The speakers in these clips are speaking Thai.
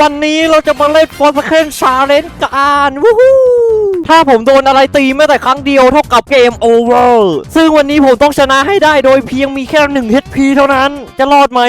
วันนี้เราจะมาเล่นฟอร์สเคนชาเลนจ์กันวู้ฮู้ถ้าผมโดนอะไรตีแม้แต่ครั้งเดียวเท่ากับเกมโอเวอร์ซึ่งวันนี้ผมต้องชนะให้ได้โดยเพียงมีแค่หนึ่ง HP เท่านั้น จะรอดไหม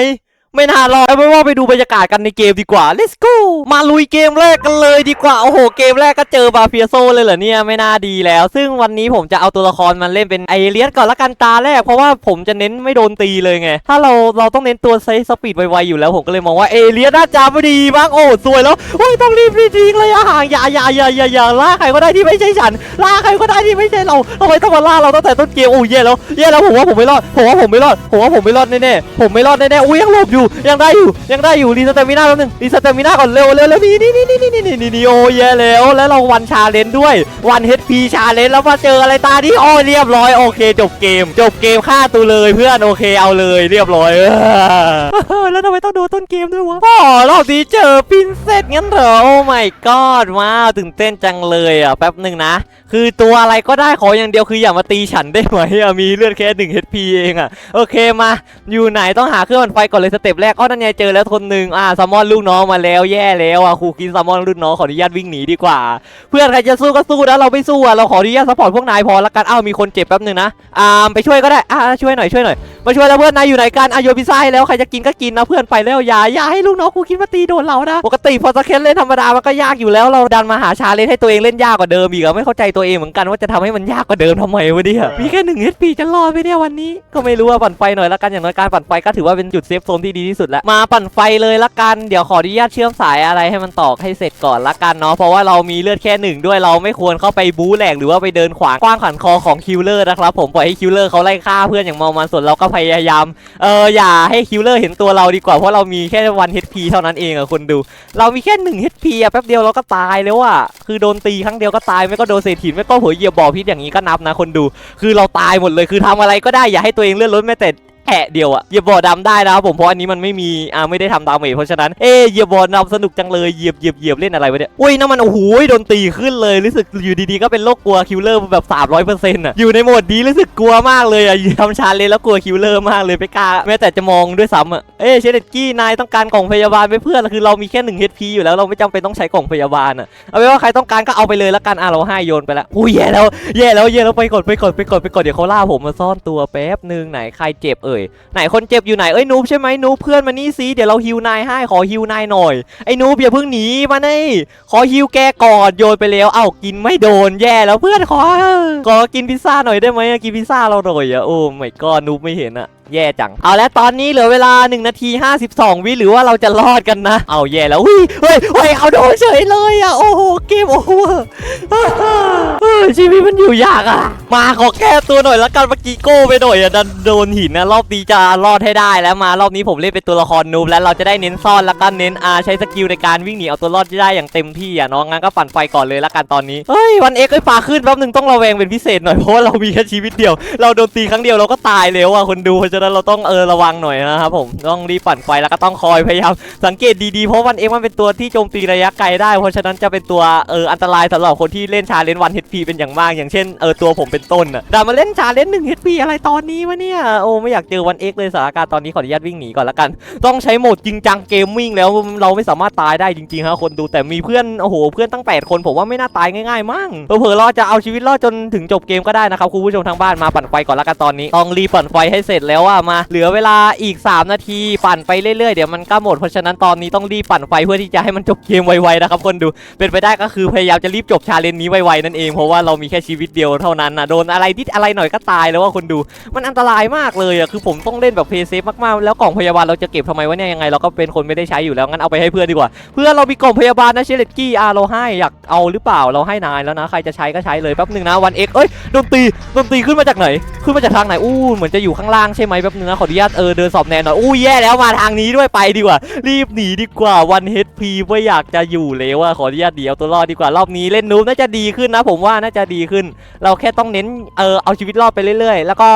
ไม่น่ารอดเอาเป็นว่าไปดูบรรยากาศกันในเกมดีกว่า let's go มาลุยเกมแรกกันเลยดีกว่า โอ้โห เกมแรกก็เจอบาเฟียโซเลยเหรอเนี่ย ไม่น่าดีแล้ว ซึ่งวันนี้ผมจะเอาตัวละครมันเล่นเป็นไอเลียสก่อนละกันตาแรก เพราะว่าผมจะเน้นไม่โดนตีเลยไง ถ้าเราเราต้องเน้นตัวไซส์สปีดไวๆอยู่แล้วผมก็เลยมองว่าเอเลียสน่าจะไม่ดีมากโอ้สวยแล้วโอ้ยต้องรีบรีบทิ้งเลยอะห่างอย่าอย่าอย่าอย่าอย่าล่าใครก็ได้ที่ไม่ใช่ฉันล่าใครก็ได้ที่ไม่ใช่เราทำไมต้องมาล่าเราตั้งแต่ต้นเกมโอ้ยแย่แล้วแย่แล้วผมว่าผมไม่รอดผมว่าผมไม่รอดผมว่าผมไม่รอดแน่ๆผมไม่รอดแน่ๆอุ้ยยังหลบอยู่ยังได้อยู่ยังได้อยู่รีสเตมิน่าแป๊บนึงรีสเตมิน่าก่อนเร็วเร็วเร็วนี่นี่นี่นี่นี่นี่นี่นี่โอ้ยแย่แล้วแล้วเราวันชาเลนด้วยวันเฮดพีชาเลนแล้วมาเจออะไรตาที่โอ้ยเรียบร้อยโอเค จบเกม จบเกมฆ่าตัวเลยเพื่อนโอเคเอาเลยเรียบร้อยเออแล้วทำไมต้องดูต้นเกมด้วยวะพ่อรอบนี้เจอปินเซตงั้นเหรอโอ้ my god ว้าวตื่นเต้นจังเลยอะแป๊บหนึ่งนะ คือตัวอะไรก็ได้ขออย่างเดียวคืออย่ามาตีฉันได้ไหมอะมีเลือดแค่หนึ่ง HP เองอะโอเคมาอยู่ไหนต้องหาเครื่องปั่นไฟก่อนเลยสเต็ปแรกอ้อนั่นไงเจอแล้วคนหนึ่งอ่าซัมมอนลูกน้องมาแล้วแย่แล้วอะครูกินซัมมอนลูกน้องขออนุญาตวิ่งหนีดีกว่า เพื่อนใครจะสู้ก็สู้นะเราไม่สู้อะเราขออนุญาตซัพพอร์ตพวกนายพอละกันอ้าวมีคนเจ็บแป๊บหนึงนะอ่าไปช่วยก็ได้อ่าช่วยหน่อยช่วยหน่อยมาช่วยแล้วเพื่อนนายอยู่ไหนกันอะโยนพิซซ่าให้แล้วใครจะกินก็กินนะเพื่อนไปแล้วอย่าอย่าให้ลูกน้องครูคิดมาตีโดนเรานะปกติพอสเคนเล่นธรรมดามันก็ยากอยู่แล้วเราดันมาหาชาเลนจ์ให้ตัวเองเล่นยากกว่าเดิมอีกอะไม่เข้าใจตัวเองเหมือนกันว่าจะทำให้มันยากกว่าเดิมทำไมวะเนี่ยมีแค่หนึ่ง HP จะรอดไหมเนี่ยวันนี้ก็ไม่รู้ว่าปั่นไฟหน่อยละกันอย่างน้อยการปั่นไฟก็ถือว่าเป็นจุดเซฟโซนที่ดีที่สุดแล้วมาปั่นไฟเลยละกันเดี๋ยวขออนุญาตเชื่อมสายอะไรให้มันตอกให้เสร็จก่อนละกันเนาะเพราะว่าเรามีเลือดแค่หนึ่งด้วยเราไม่ควรเข้าไปบู๊แหลกหรือว่าไปเดินขวางกว้างขันคอของคิลเลอร์นะครับผมปล่อยให้คิลเลอร์เขาไล่ฆ่าเพื่อนอย่างเมามันส่วนเราก็พยายาม เอออย่าให้คิลเลอร์เห็นตัวเราดีกว่าเพราะเรามีแค่วันเฮพีเท่านั้นเองอะคนดู เรามีแค่หนึ่งเฮพีอะแป๊บเดียวเราก็ตายแล้วอะคือโดนตีครั้งเดียวก็ตายไม่ก็โดนเศษหินไม่ก็หัวเหยียบบ่อพิษอย่างนี้ก็นับนะคนดู คือเราตายหมดเลยคือทำอะไรก็ได้อย่าให้ตัวเองเลื่อนล้นแม้แต่ แอะเดียวอะเหยียบบอดำได้นะครับผมเพราะอันนี้มันไม่มีอ่าไม่ได้ทำดาเมจเพราะฉะนั้นเอ๊เหยียบบอดำสนุกจังเลยเหยียบเหยียบเหยียบเล่นอะไรวะเนี่ยอุ้ยน้ำมันโอ้โหโดนตีขึ้นเลยรู้สึกอยู่ดีๆก็เป็นโรคกลัวคิลเลอร์แบบ300%อะอยู่ในโหมดดีรู้สึกกลัวมากเลยอะทำชาเลนแล้วกลัวคิลเลอร์มากเลยไม่กล้าแม้แต่จะมองด้วยซ้ำอะเอ๊เชนเนตกี้นายต้องการกล่องพยาบาลไปเพื่อนคือเรามีแค่1 HP อยู่แล้วเราไม่จำเป็นต้องใช้กล่องพยาบาลอะเอาเป็นว่าใครต้องการก็เอาไปเลยแล้วกันอะเราให้โยนไปล้วอุ้ยแย่แล้วแย่แล้วแย่แล้วไปก่อนไปก่อนไปก่อนไปก่อนเดี๋ยวเขาล่าผมมาซ่อนตัวแป๊บหนึ่งไหนใครเจ็บเอ่ยไหนคนเจ็บอยู่ไหนเอ้ยนูบใช่ไหมนูบเพื่อนมานี่สิเดี๋ยวเราฮิวนายให้ขอฮิวนายหน่อยไอ้นูบอย่าเพิ่งหนีมานี่ ขอฮิวแกก่อนโยนไปแล้วเอ้ากินไม่โดนแย่แล้วเพื่อนขอขอกินพิซซ่าหน่อยได้ไหมกินพิซซ่าเราหน่อยอะโอ้ไม่ก็นูบไม่เห็นอะ แย่จัง เอาแล้วตอนนี้เหลือเวลา 1 นาที 52 วิหรือว่าเราจะรอดกันนะ เอาแย่แล้วเฮ้ยเฮ้ยเอาโดนเฉยเลยอะโอ้โหเกมโอ้โหชีวิตมันอยู่ยากอะ มาขอแก้ตัวหน่อยละกันเมื่อกี้โก้ไปหน่อยอะดันโดนหินนะรอบนี้จะรอดให้ได้แล้วมารอบนี้ผมเล่นเป็นตัวละครนูบแล้วเราจะได้เน้นซ่อนแล้วก็เน้นอาใช้สกิลในการวิ่งหนีเอาตัวรอดได้อย่างเต็มที่อะน้องงั้นก็ปั่นไฟก่อนเลยละกันตอนนี้เฮ้ยวันเอ็กซ์ไอ้ปลาขึ้นแป๊บนึงต้องระแวงเป็นพิเศษหน่อยเพราะว่าเรามีแค่ชีวิตเดียว เราโดนตีครั้งเดียวเราก็ตายแล้วอะคนดูเพราะะนั้นเราต้องเออระวังหน่อยนะครับผมต้องรีบปั่นไฟแล้วก็ต้องคอยพยายามสังเกตดีๆเพราะวันเอ็กมันเป็นตัวที่โจมตีระยะไกลได้ เพราะฉะนั้นจะเป็นตัวเอออันตรายสำหรับคนที่เล่นชาเลนจ์วัน HP เป็นอย่างมาก อย่างเช่นเออตัวผมเป็นต้นอะแต่มาเล่นชาเลนจ์หนึ่ง HP อะไรตอนนี้วะเนี่ยโอ้ไม่อยากเจอวันเอ็กเลยสถานการณ์ตอนนี้ขออนุญาตวิ่งหนีก่อนละกัน ต้องใช้โหมดจริงจังเกมมิ่งแล้วเราไม่สามารถตายได้จริงๆครับคนดูแต่มีเพื่อนโอ้โหเพื่อนตั้ง 8 คนผมว่าไม่น่าตายง่ายๆมั้งเผลอๆเราจะเอาชีวิตรอดจนถึงจบเกมก็ได้นะครับคุณผู้ชมทางบ้านมาปั่นไฟก่อนละกันตอนนี้ต้องรีบปั่นไฟให้เสร็จแล้วอะมาเหลือเวลาอีก 3 นาที ปั่นไปเรื่อยๆ เดี๋ยวมันก็หมดเพราะฉะนั้นตอนนี้ต้องรีบปั่นไฟเพื่อที่จะให้มันจบเกมไวๆนะครับคนดูเป็นไปได้ก็คือพยายามจะรีบจบชาเลนจ์นี้ไวๆนั่นเองเพราะว่าเรามีแค่ชีวิตเดียวเท่านั้นนะโดนอะไรนิดอะไรหน่อยก็ตายแล้วว่าคนดูมันอันตรายมากเลยอะคือผมต้องเล่นแบบเพย์เซฟมากๆแล้วกล่องพยาบาลเราจะเก็บทำไมวะเนี่ยยังไงเราก็เป็นคนไม่ได้ใช้อยู่แล้วงั้นเอาไปให้เพื่อนดีกว่า เพื่อนเรามีกล่องพยาบาลนะเชเลตกี้อาเราให้อยากเอาหรือเปล่าเราให้นายแล้วนะใครจะใช้ก็ใช้เลยแป๊บหนึงนะวันเอ็กเอ้ยโดนตีโดนตีขึ้นมาจากไหน ขึ้นมาจากทางไหนอู้เหมือนจะอยู่ข้างล่างใช่ไหมไหมแป๊บหนึงนะขออนุญาตเออเดินสอบแนนหน่อยอู้แย่แล้วมาทางนี้ด้วยไปดีกว่า รีบหนีดีกว่าวันเฮดพีไม่อยากจะอยู่แล้วอะขออนุญาตเดียวตัวรอดดีกว่ารอบนี้เล่นนูบน่าจะดีขึ้นนะ ผมว่าน่าจะดีขึ้น เราแค่ต้องเน้นเออเอาชีวิตรอดไปเรื่อยๆ แล้วก็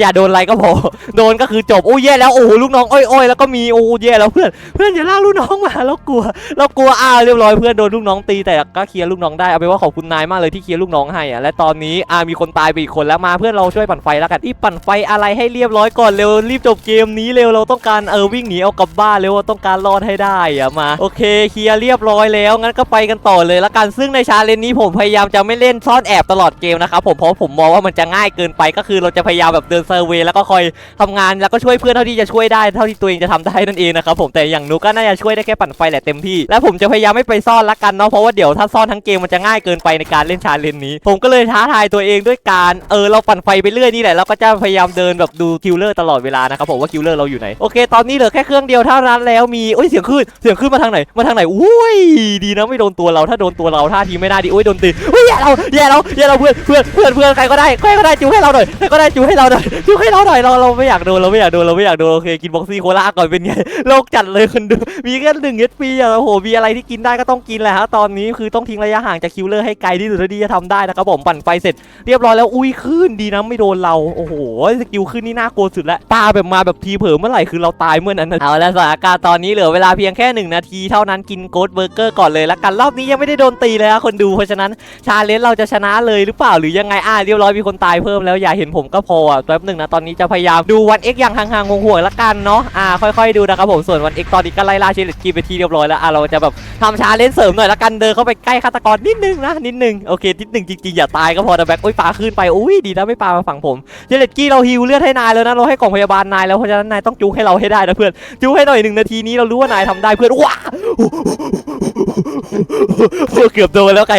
อย่าโดนอะไรก็พอโดนก็คือจบโอ้แย่แล้วโอ้ลูกน้องอ้อยๆแล้วก็มีโอ้แย่แล้วเพื่อนเพื่อนอย่าล่าลูกน้องมาเรากลัว เรากลัวอ่าเรียบร้อยเพื่อนโดนลูกน้องตีแต่ก็เคลียร์ลูกน้องได้เอาเป็นว่าขอบคุณนายมากเลยที่เคลียร์ลูกน้องให้อะและตอนนี้อ่ามีคนตายไปอีกคนแล้วมาเพื่อนเราช่วยปั่นไฟแล้วกันที่ปั่นไฟอะไรให้เรียบร้อยก่อนเร็วรีบจบเกมนี้เร็วเราต้องการเออวิ่งหนีเอากลับบ้านเร็วต้องการรอดให้ได้อะมาโอเคเคลียร์เรียบร้อยแล้วงั้นก็ไปกันต่อเลยละกันซึ่งในชาเลนจ์นี้ผมพยายามจะไม่เล่นซ่อนแอบตลอดเกมนะครับผมเพราะผมมองว่ามันจะง่ายเกินไปก็คือเราจะพยายามแบบเดินเซอร์เวย์แล้วก็คอยทำงานแล้วก็ช่วยเพื่อนเท่าที่จะช่วยได้เท่าที่ตัวเองจะทำได้นั่นเองนะครับผมแต่อย่างนูก็น่าจะช่วยได้แค่ปั่นไฟแหละเต็มที่ และผมจะพยายามไม่ไปซ่อนละกันเนาะเพราะว่าเดี๋ยวถ้าซ่อนทั้งเกมมันจะง่ายเกินไปในการเล่นชาเลนจ์นี้ ผมก็เลยท้าทายตัวเองด้วยการเออเราปั่นไฟไปเรื่อยนี่แหละแล้วก็จะพยายามเดินแบบดูคิลเลอร์ตลอดเวลานะครับผมว่าคิลเลอร์เราอยู่ไหนโอเคตอนนี้เหลือแค่เครื่องเดียวเท่านั้นแล้วมีโอ้ยเสียงขึ้นเสียงขึ้นมาทางไหนมาทางไหนอุ้ยดีนะไม่โดนตัวเราถ้าโดนตัวเราท่าทีไม่น่าดีอุ้ยโดนตีอุ้ยแย่เราแย่เราแย่เราเพื่อนเพื่อนเพื่อนเพื่อนใครก็ได้ใครก็ได้จูให้เราหน่อยใครก็ได้จูให้เราหน่อยจูให้เราหน่อยเราเราไม่อยากโดนเราไม่อยากโดนเราไม่อยากโดนโอเคกินบ็อกซี่โคลาก่อนเป็นไงโลกจัดเลยคนดูมีแค่หนึ่งเอสพีอะโอ้โหมีอะไรที่กินได้ก็ต้องกินแหละฮะตอนนี้คือต้องทิ้งระยะห่างจากคิลเลอร์ให้ไกลที่สุดที่จะทำได้นะครับผมปั่นไฟเสร็จเรียบร้อยแล้วอุ้ยขึ้นดีนะไม่โดนเราโอ้โหสกิลขึ้นนี่น่ากลัวสุดแล้วปาแบบมาแบบทีเผลอเมื่อไหร่คือเราตายเมื่อนั้นนะเอาล้วสถานการณ์ตอนนี้เหลือเวลาเพียงแค่หนึ่งนาทีเท่านั้นกินโกดเบอร์เกอร์ก่อนเลยละกันรอบนี้ยังไม่ได้โดนตีเลยนะคนดูเพราะฉะนั้นชาเลนจ์เราจะชนะเลยหรือเปล่าหรือยังไงอะเรียบร้อยมีคนตายเพิ่มแล้วอย่าเห็นผมก็พออะแป๊บหนึ่งนะตอนนี้จะพยายามดูวันเอ็กอย่างห่างๆห่วงๆละกันเนาะอ่าค่อยๆดูนะครับผมส่วนวันเอ็กตอนนี้ก็ไล่ล่าเชลเลตกีไปทีเรียบร้อยแล้วอะเราจะแบบทำชาเลนจ์เสริมหน่อยละกันเดินเข้าไปใกล้ฆาตกรนิดนึงนะนิดนึงโอเคนิดนึงจริงๆอย่าตายก็พอนะแบ็คอุ้ยปาขึ้นไปอุ้ยดีนะไม่ปามาฝั่งผมเจเลตกีเราฮิวเลือดให้นายแล้วนะเราให้กล่องพยาบาลนายแล้วเพราะฉะนั้นนายต้องจูให้เราให้ได้นะเพื่อนจูให้หน่อยหนึ่งนาทีนี้เรารู้ว่านายทำได้เพื่อนว้า เกือบโดนแล้วไก่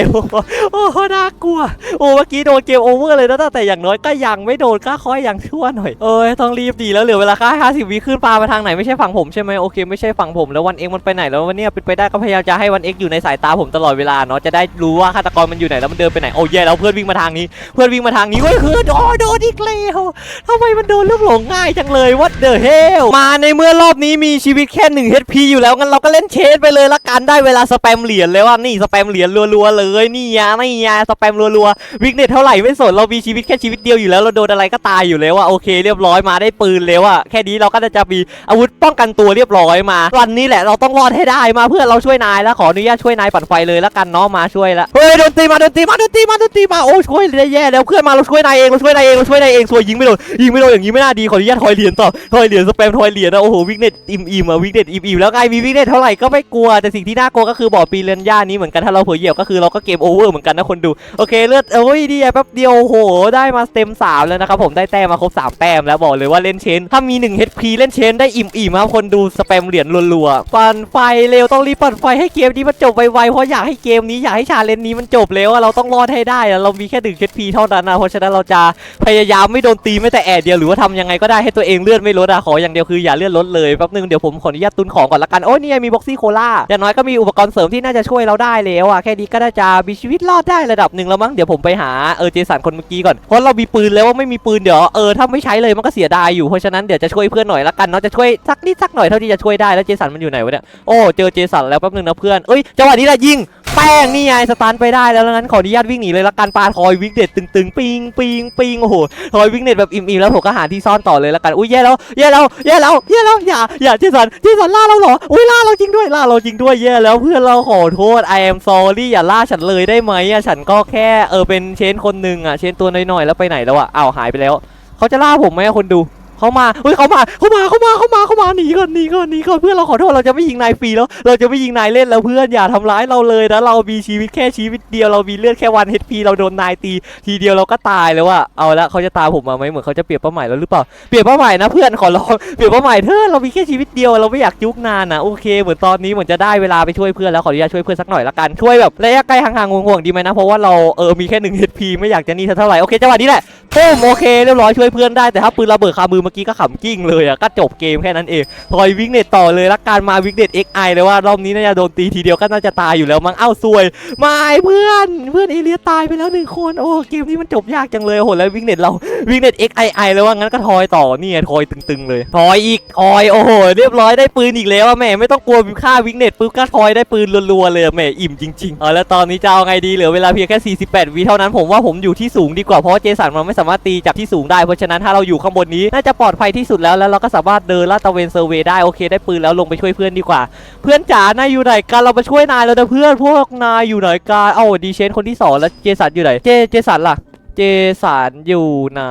โอ้โหน่ากลัว โอ้เมื่อกี้โดนเกมโอเวอร์เลยนะแต่อย่างน้อยก็ยังไม่โดนก็ค่อยยังชั่วหน่อยเอ้ยต้องรีบดีแล้วเหลือเวลาแค่ห้าสิบวิขึ้นปลามาทางไหนไม่ใช่ฝั่งผมใช่ไหมโอเคไม่ใช่ฝั่งผมแล้ววันเอ็กมันไปไหนแล้ววันนี้เป็นไปได้ก็พยายามจะให้วันเอ็กอยู่ในสายตาผมตลอดเวลาเนาะจะได้รู้ว่าฆาตกรมันอยู่ไหนแล้วมันเดินไปไหนโอ้ยแล้วเพื่อนวิ่งมาทางนี้ เพื่อนวิ่งมาทางนี้เว้ยคือโดนโดนอีกแล้วทำไมมันโดนลูกหลงง่ายจังเลย what the hell มาในเมื่อรอบนี้มีชีวิตแค่1 HP อยู่แล้วงั้นเราก็เล่นเชสไปเลยละกันได้เวลาสแปมเหรียญแล้วอะนี่สแปมเหรียญรัวๆเลยนี่ยนี่ยสแปมรัวๆวิกเน็ตเท่าไหร่ไม่สนเรามีชีวิตแค่ชีวิตเดียวอยู่แล้วเราโดนอะไรก็ตายอยู่แล้วอะโอเคเรียบร้อยมาได้ปืนแล้วอะแค่นี้เราก็จะมีอาวุธป้องกันตัวเรียบร้อยมาวันนี้แหละเราต้องรอดให้ได้มาเพื่อเราช่วยนายแล้วขออนุญาตช่วยนายปั่นไฟเลยและกันเนาะมาช่วยละเฮ้ยโดนตีมาโดนตีมาโดนตีมาโดนตีมาโอ้ช่วยได้แย่แล้วเพื่อนมาเราช่วยนายเองเราช่วยนายเองเราช่วยนายเองสวยยิงไม่โดนยิงไม่โดนอย่างนี้ไม่น่าดีขออนุญาตทอยเหรียญต่อทอยเหรียญสแปมทอยเหรียญนะโอ้โหวิกเน็ตอิ่มอิ่มอะวิกเน็ตอิ่มอิ่มแล้วไงมีวิกเน็ตเท่าไหร่ก็ไม่กลัวแต่สิ่งที่น่ากลัวก็คือบอปีเรือนย่านี้เหมือนกันถ้าเราเผยเหยียบก็คือเราก็เกมโอเวอร์เหมือนกันนะคนดูโอเคเลือดโอ้ยดีแป๊บเดียวโหได้มาเต็มสามแล้วนะครับผมได้แต้มมาครบสามแต้มแล้วบอกเลยว่าเล่นเชนถ้ามี1 HP เล่นเชนได้อิ่มอิ่มครับคนดูสแปมเหรียญรัวๆปั่นไฟเร็วต้องรีบปั่นไฟให้เกมนี้มันจบไวๆเพราะอยากให้เกมนี้อยากให้ชาเลนจ์นี้มันจบแล้วเราต้องรอดให้ได้เรามีแค่1 HP เท่านั้นนะเพราะฉะนั้นเราจะพยายามไม่โดนตีไม่แต่แอดเดียวหรือว่าทำยังไงก็ได้ให้ตัวเองเลือดไม่ลดอะขออย่างเดียวคืออย่าเลือดลดเลยแป๊บนึงเดี๋ยวผมขออนุญาตตุนของก่อนละกันโอ้ยนี่มีบ็อกซี่โคล่าอย่างน้อยก็มีอุปกรณ์เสริมที่น่าจะช่วยเราได้แล้วอะแค่นี้ก็น่าจะมีชีวิตรอดได้ระดับหนึ่งแล้วมั้งเดี๋ยวผมไปหาเออเจสันคนเมื่อกี้ก่อนเพราะเรามีปืนแล้วว่าไม่มีปืนเดี๋ยวเออถ้าไม่ใช้เลยมันก็เสียดายอยู่เพราะฉะนั้นเดี๋ยวจะช่วยเพื่อนหน่อยละกันเนาะจะช่วยสักนิดสักหน่อยเท่าที่จะช่วยได้แล้วเจสันมันอยู่ไหนวะเนี่ยโอ้เจอเจสันแล้วแป๊บนึงนะเพื่อนเอ้ยจังหวะนี้แหละยิง แป้งนี่ไงสตาร์ไปได้แล้วแล้วงั้นขออนุญาตวิ่งหนีเลยละกันปาทอยวิกเด็ดตึงๆปิงปิงปิงโอ้โหทอยวิกเด็ดแบบอิ่มๆแล้วผมก็หาที่ซ่อนต่อเลยละกันอุ้ยแย่แล้วแย่แล้วแย่แล้วแย่แล้วอย่าอย่าเจสันเจสันล่าเราเหรออุ้ยล่าเราจริงด้วยล่าเราจริงด้วยแย่แล้วเพื่อนเราขอโทษ I am sorry อย่าล่าฉันเลยได้ไหมอะฉันก็แค่เออเป็นเชนคนหนึ่งอะเชนตัวน้อยๆแล้วไปไหนแล้วอะอ้าวหายไปแล้วเขาจะล่าผมไหมคนดู เขามาเฮ้ยเขามาเขามาเขามาเขามาเขามาหนีก่อนหนีก่อนหนีก่อนเพื่อนเราขอโทษเราจะไม่ยิงนายฟรีแล้ว เราจะไม่ยิงนายเล่นแล้วเพื่อนอย่าทำร้ายเราเลยนะเรามีชีวิตแค่ชีวิตเดียวเรามีเลือดแค่วัน HP เราโดนนายตีทีเดียวเราก็ตายแล้วอะเอาละเขาจะตามผมมาไหมเหมือนเขาจะเปรียบเป้าหมายแล้วหรือเปล่าเปรียบเป้าหมายนะเพื่อนขอร้องเปรียบเป้าหมายเธอะเรามีแค่ชีวิตเดียวเราไม่อยากจุกนานนะโอเค เหมือนตอนนี้เหมือนจะได้เวลาไปช่วยเพื่อนแล้วขออนุญาตช่วยเพื่อนสักหน่อยละกันช่วยแบบระยะใกล้ห่างๆห่วงๆดีไหมนะเพราะว่าเราเออมีแค่หนึ่ง HP ไม่อยากจะนี่เท่าไหร่โอเคจังหวะนี้แหละปุ้โอเคเรียบร้อยช่วยเพื่อนได้แต่ถ้าปืนระเบิดคามือมื่อกี้ก็ขำกิ้งเลยอะก็จบเกมแค่นั้นเองทอยวิกเน็ตต่อเลยละการมาวิกเน็ต XI เลยว่ารอบนี้น่าจะโดนตีทีเดียวก็น่าจะตายอยู่แล้วมั้งเอ้าซวยม่เพื่อนเพื่อนเอเลียตายไปแล้วหนึ่งคนโอ้เกมนี้มันจบยากจังเลยโหแล้ววิกเน็ตเราวิกเน็ต XII แล้วว่างั้นก็ทอยต่อนี่ทอยตึงๆเลยทอยอีกทอยโอ้โหเรียบร้อยได้ปืนอีกแล้วอะแม่ไม่ต้องกลัวค่าวิกเน็ตปุ๊บก็ทอยได้ปืนรัวๆเลยแม่อิ่มจริงๆเอาแล้วตอนนี้จะเอาไงดีเหลือเวลาเพียงแค่ 48วิเท่านั้นผมว่าผมอยู่ที่สูงดีกว่าเพราะเจสันมันไม่สามารถตีจากที่สูงได้เพราะฉะนั้นถ้าเราอยู่ข้างบนนี้น่าจะปลอดภัยที่สุดแล้วแล้วเราก็สามารถเดินลาดตระเวนเซอร์เวย์ได้โอเคได้ปืนแล้วลงไปช่วยเพื่อนดีกว่า เพื่อนจ๋านายอยู่ไหนกันเรามาช่วยนายแล้วนะเพื่อนพวกนายอยู่ไหนกันเอ้าดีเชนคนที่สองแล้วเจสันอยู่ไหนเจเจสันล่ะ เจสันอยู่ไหน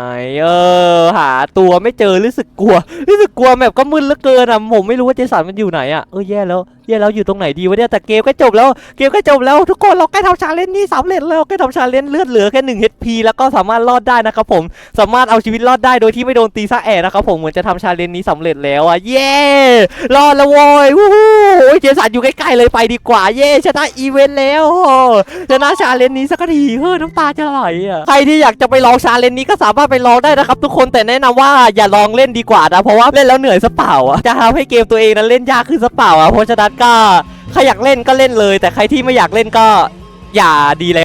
เออ หาตัวไม่เจอรู้สึกกลัว รู้สึกกลัวแบบก็มึนเหลือเกินอะผมไม่รู้ว่าเจสันมันอยู่ไหนอะเออแย่แล้วแย่แล้วอยู่ตรงไหนดีวะเนี่ยแต่เกมก็จบแล้วเกมก็จบแล้วทุกคนเราใกล้ทำชาเลนจ์นี้สำเร็จแล้วใกล้ทำชาเลนจ์เลือดเหลือแค่หนึ่ง HP แล้วก็สามารถรอดได้นะครับผมสามารถเอาชีวิตรอดได้โดยที่ไม่โดนตีซะแอะนะครับผมเหมือนจะทำชาเลนจ์นี้สำเร็จแล้วอะเย้รอดแล้วโว้ยวู้ ยเจสันอยู่ใกล้ๆเลยไปดีกว่าเย่ชนะอีเวนต์แล้วชนะชาเลนจ์นี้สักทีเฮ้ยน้ำตาจะไหลอะใครที่อยากจะไปลองชาเลนจ์นี้ก็สามารถไปลองได้นะครับ ทุกคนแต่แนะนำว่าอย่าลองเล่นดีกว่านะเพราะว่าเล่นแล้วเหนื่อยสเปล่าอะจะทำให้เกมตัวเองนั้นเล่นยากขึ้นสเปล่าอะเพราะฉะนั้นก็ใครอยากเล่นก็เล่นเลย แต่ใครที่ไม่อยากเล่นก็อย่าดีแล้ว